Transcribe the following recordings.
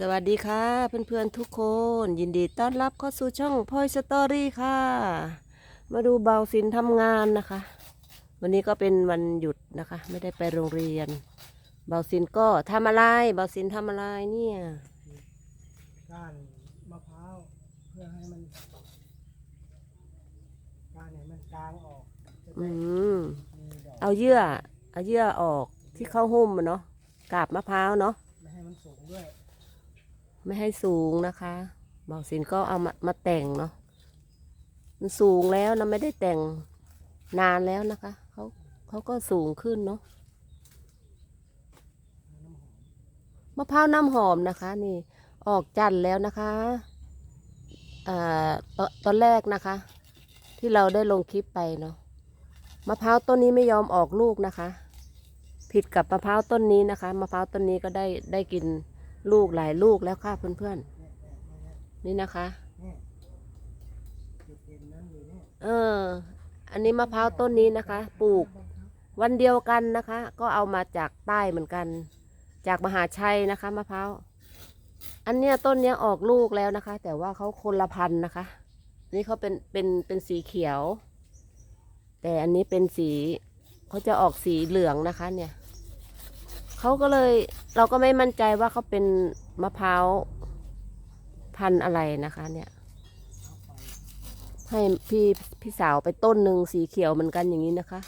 สวัสดีค่ะเพื่อนๆทุกคน ยินดีต้อนรับเข้าสู่ช่องพอยสตอรี่ค่ะ มาดูเบาสินทำงานนะคะ วันนี้ก็เป็นวันหยุดนะคะ ไม่ได้ไปโรงเรียน เบาสินก็ทำอะไร เบาสินทำอะไรเนี่ยก้านมะพร้าวเพื่อให้มันก้านเนี่ยมันกลางออกจะอืได้มมีดอกเอาเยื่อ เอาเยื่อออกที่เข้าหุ้มอะเนาะกาบมะพร้าวเนาะไม่ให้มันสูงด้วย ไม่ให้สูงนะคะเบาสินก็เอามามาแต่งเนาะมันสูงแล้วนะไม่ได้แต่งนานแล้วนะคะเขาเขาก็สูงขึ้นเนาะมะพร้าวน้ำหอมนะคะ นี่ ออกจันทร์แล้วนะคะอ่าตอนตอนแรกนะคะ ที่เราได้ลงคลิปไปเนาะมะพร้าวต้นนี้ไม่ยอมออกลูกนะคะ ผิดกับมะพร้าวต้นนี้นะคะมะพร้าวต้นนี้ก็ได้ได้กิน ลูกหลายลูกแล้วค่ะเพื่อนๆ นี่นะคะ เออ อันนี้มะพร้าวต้นนี้นะคะ ปลูกวันเดียวกันนะคะ ก็เอามาจากใต้เหมือนกัน จากมหาชัยนะคะมะพร้าว อันเนี้ยต้นเนี้ยออกลูกแล้วนะคะ แต่ว่าเขาคนละพันธุ์นะคะ นี่เขาเป็นเป็นเป็นสีเขียว แต่อันนี้เป็นสีเขาจะออกสีเหลืองนะคะเนี่ย เขาก็เลยเราก็ไม่มั่นใจว่าเขาเป็นมะพร้าวพันธุ์อะไรนะคะ เนี่ย ให้พี่พี่สาวไปต้นหนึ่งสีเขียวเหมือนกันอย่างนี้นะคะ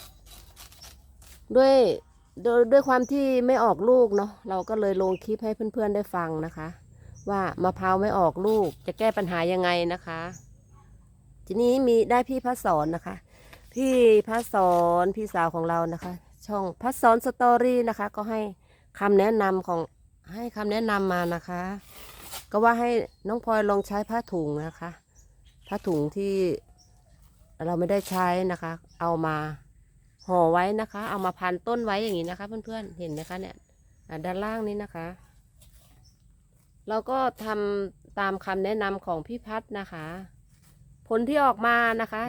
ด้วยโดยด้วยความที่ไม่ออกลูกเนาะเราก็เลยลงคลิปให้เพื่อนๆได้ฟังนะคะ ว่ามะพร้าวไม่ออกลูกจะแก้ปัญหายังไงนะคะ ทีนี้มีได้พี่พัสสอนนะคะ พี่พัสสอนพี่สาวของเรานะคะ ช่องพัสอนสตอรี่นะคะ ก็ให้คำแนะนำของให้คำแนะนำมานะคะ ก็ว่าให้น้องพลอยลองใช้ผ้าถุงนะคะ ผ้าถุงที่เราไม่ได้ใช้นะคะ เอามาห่อไว้นะคะ เอามาพันต้นไว้อย่างนี้นะคะ เพื่อนๆเห็นไหมคะเนี่ยด้านล่างนี้นะคะ เราก็ทำตามคำแนะนำของพี่พัฒนะคะ ผลที่ออกมานะคะ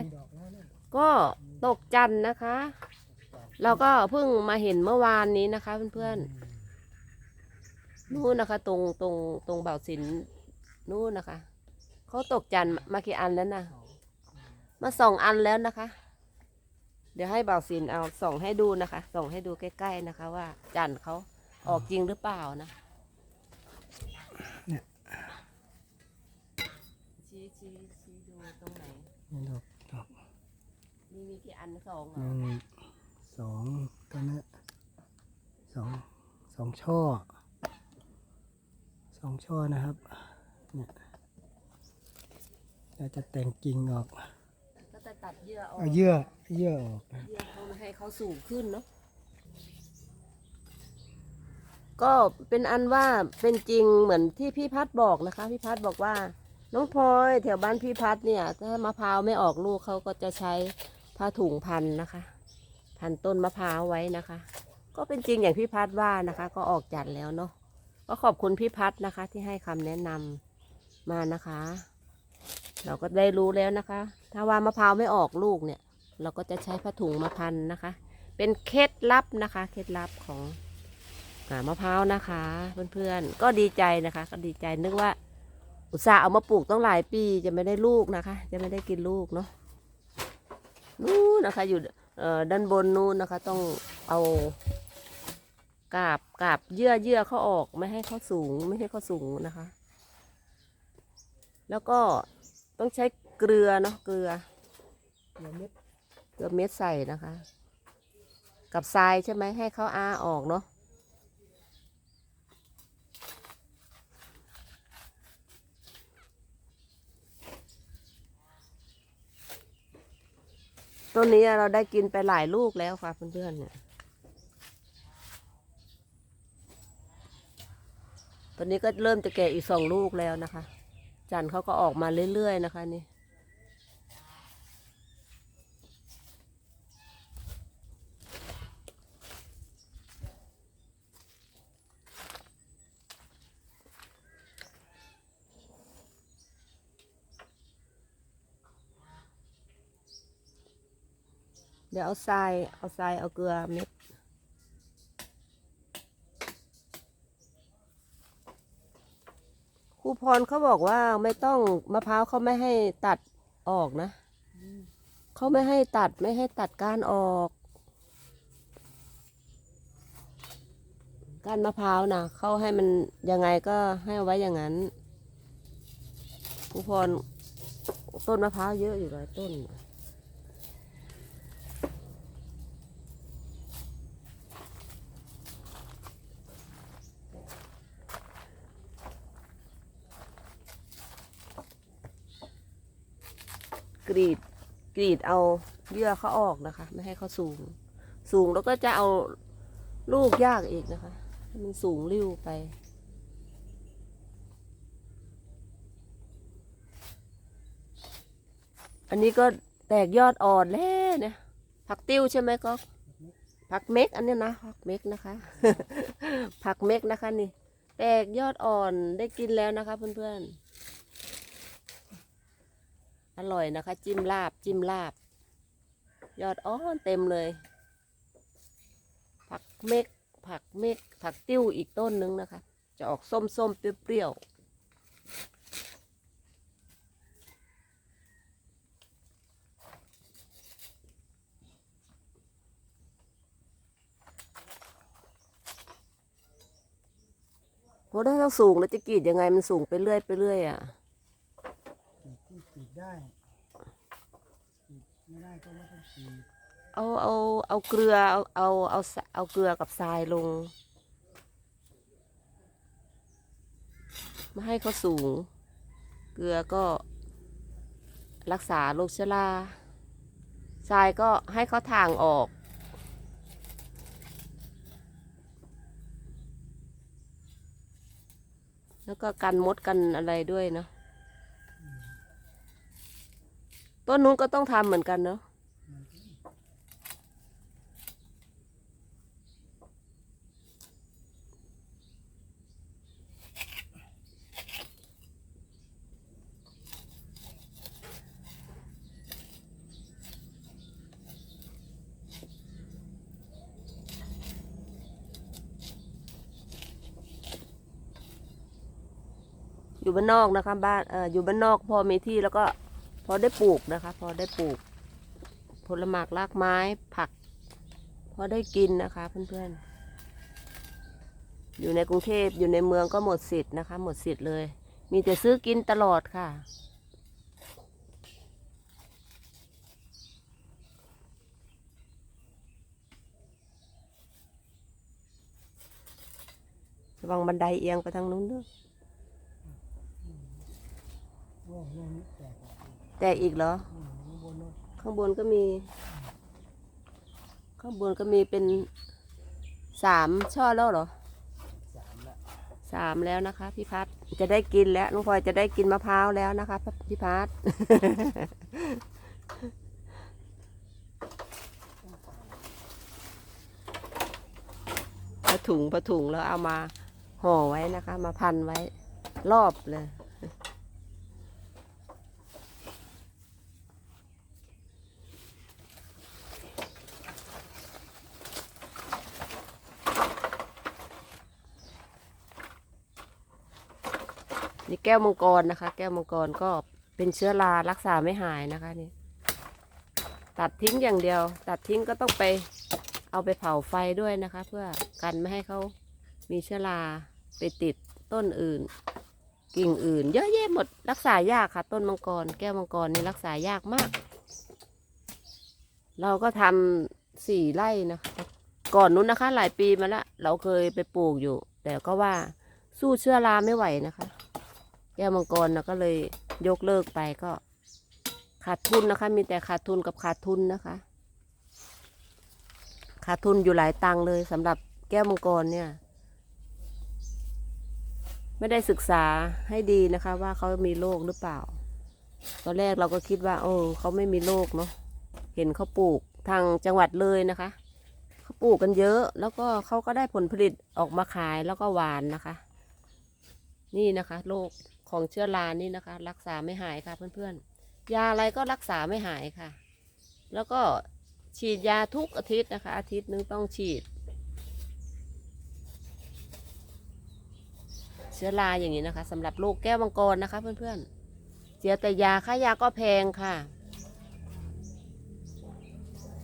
ก็ตกจันทร์นะคะ เราก็เพิ่งมาเห็นเมื่อวานนี้นะคะ เพื่อนๆนู่นนะคะ ตรงตรงตรงเบาสินนู่นนะคะเขาตกจันทร์มากี่อันแล้วนะสองมาส่องอันแล้วนะคะ เดี๋ยวให้เบาสินเอาส่องให้ดูนะคะ ส่องให้ดูใกล้ๆนะคะ ว่าจันทร์เขาออกจริงหรือเปล่านะชี้ชี้ชี้ดูตรงไหนนี่ดอกดอกมีมีกี่อันสองเหรหอนึ่ง สองตัวเนี้ยสองสองช่อสองช่อนะครับเนี่ยเราจะแต่งกิ่งออกก็จะตัดเยื่อออกเอาเยื่อเยื่อออกนะเยื่อเขาไม่ให้เขาสูงขึ้นเนาะก็เป็นอันว่าเป็นจริงเหมือนที่พี่พัดบอกนะคะ พี่พัดบอกว่า น้องพลอยแถวบ้านพี่พัดเนี่ย ถ้ามะพร้าวไม่ออกลูกเขาก็จะใช้ผ้าถุงพันนะคะ พันต้นมะพร้าวไว้นะคะ ก็เป็นจริงอย่างพี่พัดว่านะคะ ก็ออกจัดแล้วเนาะก็ขอบคุณพี่พัดนะคะ ที่ให้คำแนะนำมานะคะ เราก็ได้รู้แล้วนะคะ ถ้าว่ามะพร้าวไม่ออกลูกเนี่ย เราก็จะใช้ผ้าถุงมาพันนะคะ เป็นเคล็ดลับนะคะ เคล็ดลับของอามะพร้าวนะคะ เพื่อนๆก็ดีใจนะคะ ก็ดีใจนึกว่า อุตส่าห์เอามาปลูกต้องหลายปีจะไม่ได้ลูกนะคะ จะไม่ได้กินลูกเนาะนู่นนะคะอยู่ ด้านบนนู้นนะคะ ต้องเอากาบกาบเยื่อเยื่อเขาออกไม่ให้เขาสูง ไม่ให้เขาสูงนะคะ แล้วก็ต้องใช้เกลือเนาะเกลือเดี๋ยวเม็ดเกลือเม็ดใส่นะคะ กับทรายใช่ไหมให้เขาอาออกเนาะ ต้นนี้เราได้กินไปหลายลูกแล้วค่ะเพื่อนๆเนี่ยตอนนี้ก็เริ่มจะแก่อีกสองลูกแล้วนะคะ จันเขาก็ออกมาเรื่อยๆนะคะนี่ ดี๋ยวเอาทรายเอาทรายเอาเกลือเม็ดครูพรเขาบอกว่าไม่ต้องมะพร้าวเขาไม่ให้ตัดออกนะเขาไม่ให้ตัดไม่ให้ตัดก้านออกก้านมะพร้าวนะเขาให้มันยังไงก็ให้ไว้อย่างนั้นครูพรต้นมะพร้าวเยอะอยู่หลายต้น ก รีดกรีดเอาเยื่อเขาออกนะคะ ไม่ให้เขาสูง สูงแล้วก็จะเอาลูกยากอีกนะคะให้มันสูงริ้วไป อันนี้ก็แตกยอดอ่อนแล้วเนี่ยผักติ้วใช่ไหมก็ผักเม็กอันนี้นะผักเม็กนะคะ ผักเม็กนะคะนี่ แตกยอดอ่อนได้กินแล้วนะคะเพื่อนๆ อร่อยนะคะ จิ้มลาบจิ้มลาบ ยอดอ้อนเต็มเลย ผักเม็กผักเม็กผักติ้วอีกต้นนึงนะคะ จะออกส้มส้มเปรี้ยวๆเพราะถ้าเราสูงแล้วจะกรีดยังไงมันสูงไปเรื่อยไปเรื่อยอะขีดที่ขีด ได้ขีดไม่ได้ก็ไม่ต้องขีดเอาเอาเอาเกลือเอาเอาเอาเอาเกลือกับทรายลงม่ให้เขาสูง เกลือก็รักษาโรคชราทรายก็ให้เขาทางออกแล้วก็กันมดกันอะไรด้วยเนาะ ต้นนู้นก็ต้องทำเหมือนกันเนาะอยู่บ้านนอกนะคะบ้านเอ่ออยู่บ้านนอกพอมีที่แล้วก็ อได้ปลูกนะคะ พอได้ปลูก ผลหมากรากไม้ผัก พอได้กินนะคะเพื่อนๆ อยู่ในกรุงเทพอยู่ในเมืองก็หมดสิทธิ์นะคะ หมดสิทธิ์เลย มีแต่ซื้อกินตลอดค่ะระวังบันไดเอียงไปทางนู้นด้วย แต่อีกเหรอ ข้างบนก็มี ข้างบนก็มีเป็นสามช่อแล้วเหรอสามละสามแล้วนะคะพี่พัดจะได้กินแล้วน้องพลอยจะได้กินมะพร้าวแล้วนะคะพี่พัดผ้าถุงผ้าถุงแล้วเอามาห่อไว้นะคะ มาพันไว้รอบเลย ก้วมังกรนะคะ แก้วมังกรก็เป็นเชื้อรารักษาไม่หายนะคะนี่ตัดทิ้งอย่างเดียว ตัดทิ้งก็ต้องไปเอาไปเผาไฟด้วยนะคะ เพื่อกันไม่ให้เขามีเชื้อราไปติดต้นอื่น กิ่งอื่น เยอะแยะหมดรักษายากค่ะ ต้นมังกร แก้วมังกรนี่รักษายากมาก เราก็ทำสี่ไร่นะคะ ก่อนนู้นนะคะ หลายปีมาละเราเคยไปปลูกอยู่ แต่ก็ว่าสู้เชื้อราไม่ไหวนะคะ แก้วมังกรนะก็เลยยกเลิกไปก็ ขาดทุนนะคะ มีแต่ขาดทุนกับขาดทุนนะคะ ขาดทุนอยู่หลายตังเลยสำหรับแก้วมังกรเนี่ย ไม่ได้ศึกษาให้ดีนะคะ ว่าเขามีโรคหรือเปล่า ตอนแรกเราก็คิดว่า โอ้เขาไม่มีโรคเนาะเห็นเขาปลูกทางจังหวัดเลยนะคะเขาปลูกกันเยอะ แล้วก็เขาก็ได้ผลผลิตออกมาขายแล้วก็หวานนะคะ นี่นะคะโรค ของเชื้อรานี่นะคะ รักษาไม่หายค่ะเพื่อนๆ ยาอะไรก็รักษาไม่หายค่ะ แล้วก็ฉีดยาทุกอาทิตย์นะคะ อาทิตย์นึงต้องฉีด เชื้อราอย่างนี้นะคะสำหรับลูกแก้วมังกรนะคะเพื่อนๆ เสียแต่ยาค่ายาก็แพงค่ะ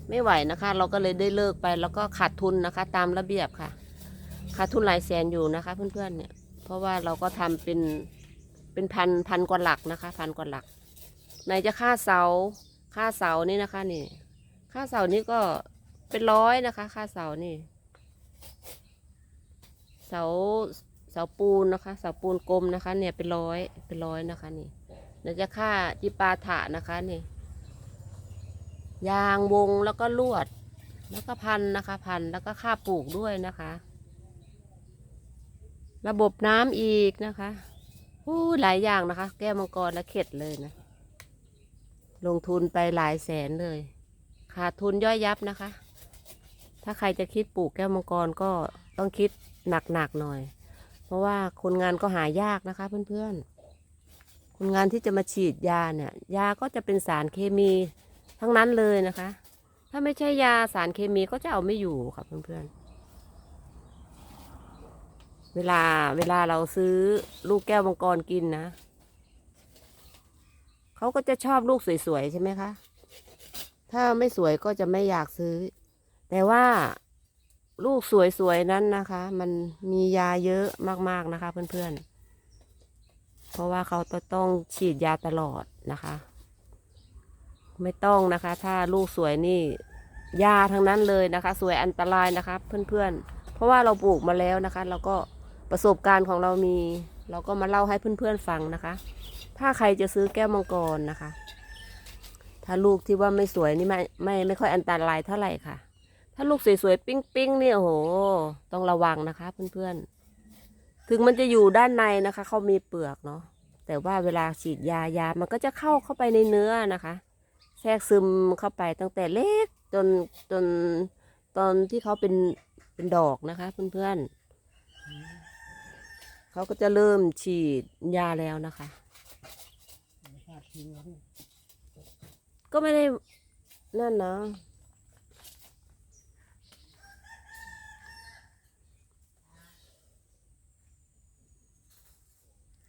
ไม่ไหวนะคะ เราก็เลยได้เลิกไปแล้วก็ขาดทุนนะคะ ตามระเบียบค่ะขาดทุนหลายแสนอยู่นะคะ เพื่อนๆเนี่ยเพราะว่าเราก็ทำเป็น เป็นพันพันกว่าหลักนะคะพันกว่าหลักไหนจะค่าเสาค่าเสานี่นะคะนี่ ค่าเสานี่ก็เป็นร้อยนะคะ ค่าเสานี่ เสาเสาปูนนะคะ เสาปูนกลมนะคะ เนี่ยเป็นร้อยเป็นร้อยนะคะนี่ไหนจะค่าจิปาถะนะคะนี่ ยางวงแล้วก็ลวด แล้วก็พันนะคะพันแล้วก็ค่าปลูกด้วยนะคะ ระบบน้ำอีกนะคะ อู้หลายอย่างนะคะ แก้วมังกรและเข็ดเลยนะ ลงทุนไปหลายแสนเลย ขาดทุนย่อยยับนะคะ ถ้าใครจะคิดปลูกแก้วมังกรก็ต้องคิดหนักๆหน่อย เพราะว่าคนงานก็หายากนะคะ เพื่อนๆ คนงานที่จะมาฉีดยาเนี่ย ยาก็จะเป็นสารเคมีทั้งนั้นเลยนะคะ ถ้าไม่ใช่ยาสารเคมีก็จะเอาไม่อยู่ค่ะเพื่อนๆ เวลาเวลาเราซื้อลูกแก้วมังกรกินนะเขาก็จะชอบลูกสวยๆใช่ไหมคะ ถ้าไม่สวยก็จะไม่อยากซื้อ แต่ว่าลูกสวยๆนั้นนะคะ มันมียาเยอะมากๆนะคะ เพื่อนๆ เพราะว่าเขาต้องฉีดยาตลอดนะคะ ไม่ต้องนะคะ ถ้าลูกสวยนี่ ยาทั้งนั้นเลยนะคะ สวยอันตรายนะคะ เพื่อนๆ เพราะว่าเราปลูกมาแล้วนะคะ เราก็ ประสบการณ์ของเรามี เราก็มาเล่าให้เพื่อนๆฟังนะคะ ถ้าใครจะซื้อแก้วมังกรนะคะ ถ้าลูกที่ว่าไม่สวยนี่ไม่ไม่ไม่ค่อยอันตรายเท่าไหร่ค่ะ ถ้าลูกสวยๆปิ้งๆเนี่ยโอ้โห ต้องระวังนะคะเพื่อนๆ ถึงมันจะอยู่ด้านในนะคะเขามีเปลือกเนาะแต่ว่าเวลาฉีดยายามันก็จะเข้าเข้าไปในเนื้อนะคะ แทรกซึมเข้าไปตั้งแต่เล็กจนจนตอนที่เขาเป็นเป็นดอกนะคะเพื่อนๆ เขาก็จะเริ่มฉีดยาแล้วนะคะ ก็ไม่ได้นั่นนะ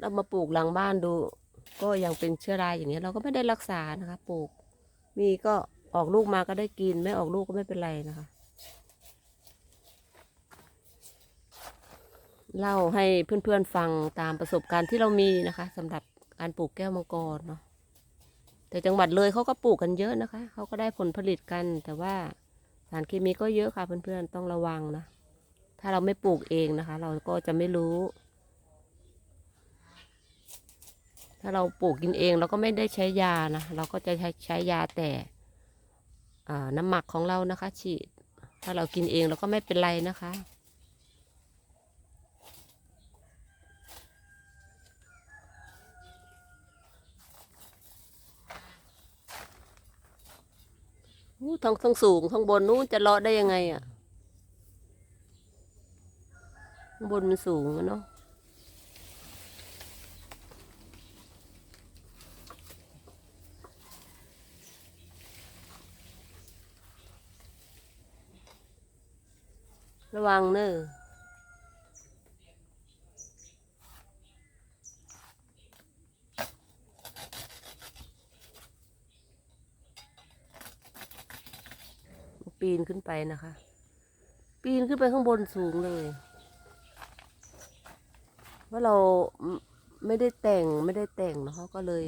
เรามาปลูกหลังบ้านดู ก็ยังเป็นเชื้อราอย่างเงี้ย เราก็ไม่ได้รักษานะคะ ปลูก มีก็ออกลูกมาก็ได้กิน ไม่ออกลูกก็ไม่เป็นไรนะคะ เล่าให้เพื่อนๆฟังตามประสบการณ์ที่เรามีนะคะสำหรับการปลูกแก้วมังกรเนาะแต่จังหวัดเลยเขาก็ปลูกกันเยอะนะคะเขาก็ได้ผลผลิตกัน แต่ว่าสารเคมีก็เยอะค่ะเพื่อนๆต้องระวังนะถ้าเราไม่ปลูกเองนะคะ เราก็จะไม่รู้ ถ้าเราปลูกกินเองเราก็ไม่ได้ใช้ยานะเราก็จะใช้ใช้ยาแต่น้ำหมักของเรานะคะ ฉีด ถ้าเรากินเองเราก็ไม่เป็นไรนะคะ ทั้งทั้งสูงทั้งบนนู้นจะเลาะได้ยังไงอะ่ะข้างบนมันสูงอะเนาะระวังเนอะ ปีนขึ้นไปนะคะ ปีนขึ้นไปข้างบนสูงเลยว่าเราไม่ไม่ได้แต่งไม่ได้แต่งเนอะเขาก็เลย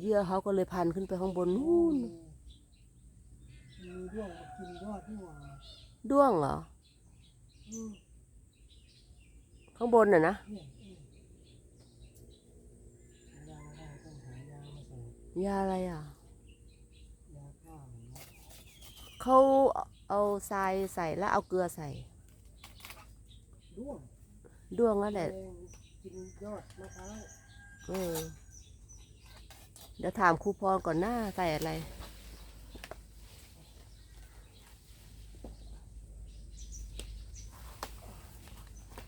เยื่อเขาก็เลยพันขึ้นไปข้างบนนู่นมีด้วงมากินยอดที่หว่าด้วงเหรออืมข้างบนน่ะนะเนี่ยอืมหายาได้ต้องหายามาใส่ยาอะไรอะ ยาฆ่าหนูนะ เขาเอาทรายใส่แล้วเอาเกลือใส่ด้วงด้วงนั่นแหละกินยอดมะพร้าวเออเดี๋ยวถามครูพรก่อนหน้าใส่อะไร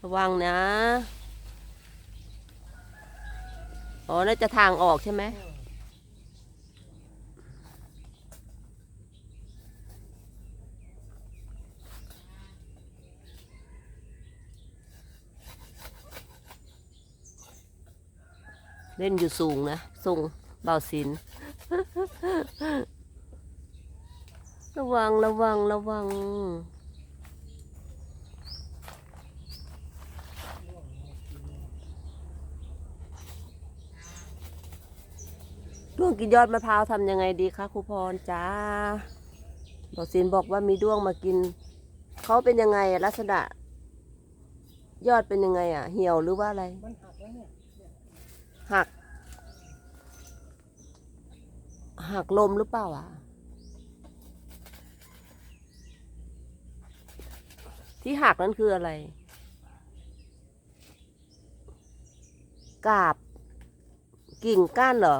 ระวังนะ อ๋อ น่าจะทางออกใช่ไหม ล่นอยู่สูงนะสูงเบาสิน ระวังระวังระวัง ด้วงกินยอดมะพร้าวทำยังไงดีคะครูพรจ้าบอกสินบอกว่ามีด้วงมากิน เขาเป็นยังไงลักษณะ ยอดเป็นยังไงอะ เหี่ยวหรือว่าอะไร มันหักแล้วเนี่ยหัก หักลมหรือเปล่าอะ ที่หักนั้นคืออะไร กาบ กิ่งก้านเหรอ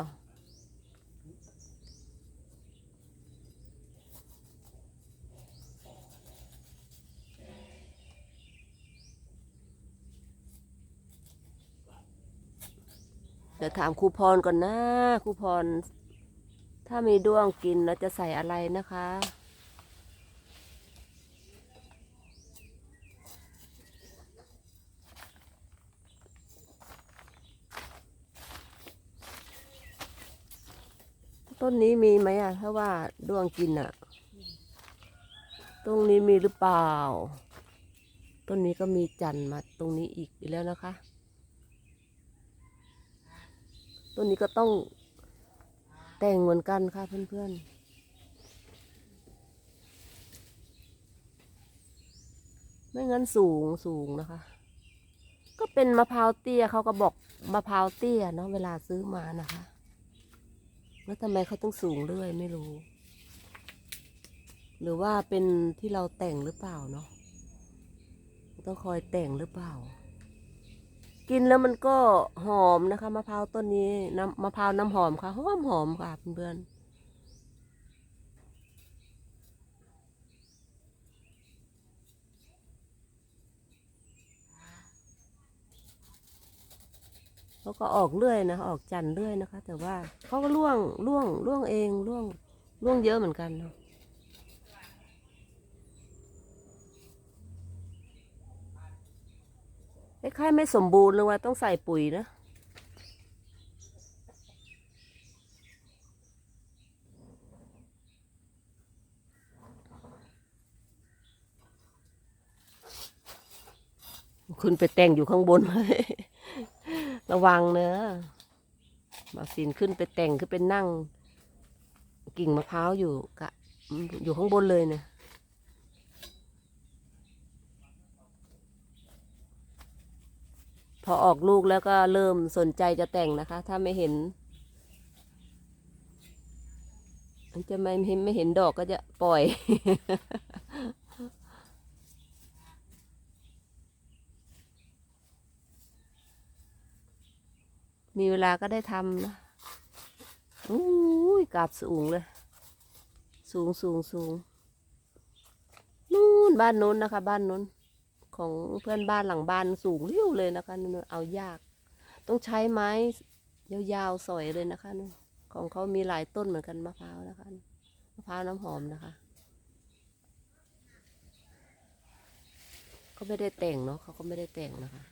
เดี๋ยวถามครูพรก่อนนะครูพร ถ้ามีด้วงกินแล้วจะใส่อะไรนะคะ ต้นนี้มีไหมอะถ้าว่าด้วงกินอะตรงนี้มีหรือเปล่า ต้นนี้ก็มีจันทร์มาตรงนี้อีกอีกแล้วนะคะ ต้นนี้ก็ต้อง แต่งเหมือนกันค่ะเพื่อนๆไม่งั้นสูงสูงนะคะ ก็เป็นมะพร้าวเตี้ยเขาก็บอกมะพร้าวเตี้ยเนาะเวลาซื้อมานะคะ แล้วทำไมเขาต้องสูงเรื่อยไม่รู้ หรือว่าเป็นที่เราแต่งหรือเปล่าเนาะต้องคอยแต่งหรือเปล่า กินแล้วมันก็หอมนะคะมะพร้าวต้นนี้น้ำมะพร้าวน้ำหอมค่ะหอมหอมค่ะเพื่อนเขาก็ออกเรื่อยนะออกจันเรื่อยนะคะ แต่ว่าเขาก็ร่วงร่วงร่วงเองร่วงร่วงเยอะเหมือนกันเนาะ คล้ายๆไม่สมบูรณ์เลยว่าต้องใส่ปุ๋ยนะคุณไปแต่งอยู่ข้างบนระวังเนอะมาสินขึ้นไปแต่งขึ้นไปนั่ง กิ่งมะพร้าวอยู่กะอยู่ข้างบนเลยเนี่ย พอออกลูกแล้วก็เริ่มสนใจจะแต่งนะคะ ถ้าไม่เห็นมันจะไม่เห็นไม่เห็นดอกก็จะปล่อย มีเวลาก็ได้ทำนะอู้ยกาบสูงเลย สูงสูงสูงนู่นบ้านนู้นนะคะ บ้านนู้น ของเพื่อนบ้านหลังบ้านสูงเรี่ยวเลยนะคะนู่นเอายาก ต้องใช้ไม้ยาวๆสอยเลยนะคะนู่นของเขามีหลายต้นเหมือนกันมะพร้าวนะคะมะพร้าวน้ำหอมนะคะเขาไม่ได้แต่งเนาะเขาก็ไม่ได้แต่งนะคะ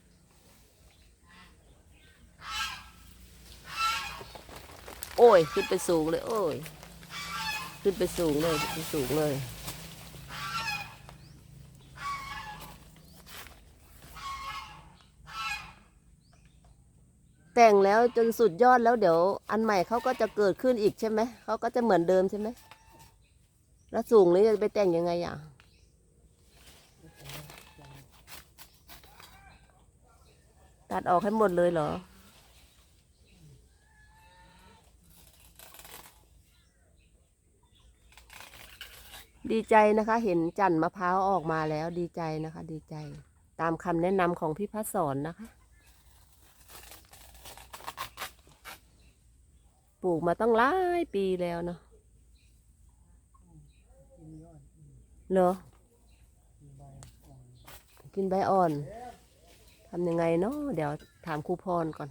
โอ้ย ขึ้นไปสูงเลย โอ้ย ขึ้นไปสูงเลย ขึ้นไปสูงเลย แต่งแล้วจนสุดยอดแล้วเดี๋ยว อันใหม่เขาก็จะเกิดขึ้นอีกใช่ไหมเขาก็จะเหมือนเดิมใช่ไหมแล้วสูงนี้จะไปแต่งยังไงอะตัดออกให้หมดเลยเหรอดีใจนะคะ เห็นจันทร์มะพร้าวออกมาแล้วดีใจนะคะ ดีใจ ตามคำแนะนำของพี่พัศสอนนะคะ ปลูกมาตั้งหลายปีแล้วเนาะเหรอกินใบอ่อนกินใบอ่อนทำยังไงเนาะเดี๋ยวถามครูพรก่อน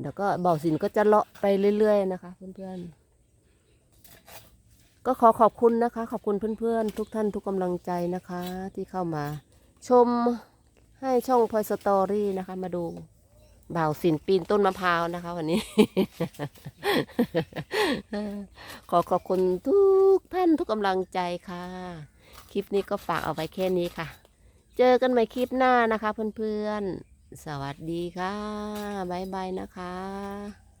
เดี๋ยวก็เบาสินก็จะเลาะไปเรื่อยๆนะคะ เพื่อนๆ ก็ขอขอบคุณนะคะ ขอบคุณเพื่อนๆ ทุกท่านทุกกำลังใจนะคะ ที่เข้ามา ชมให้ช่องพลอยสตอรี่นะคะ มาดู บ่าวสินปีนต้นมะพร้าวนะคะ วันนี้ ขอขอบคุณทุกท่านทุกกำลังใจค่ะ คลิปนี้ก็ฝากเอาไว้แค่นี้ค่ะ เจอกันใหม่คลิปหน้านะคะเพื่อนๆ สวัสดีค่ะ บ๊ายบายนะคะ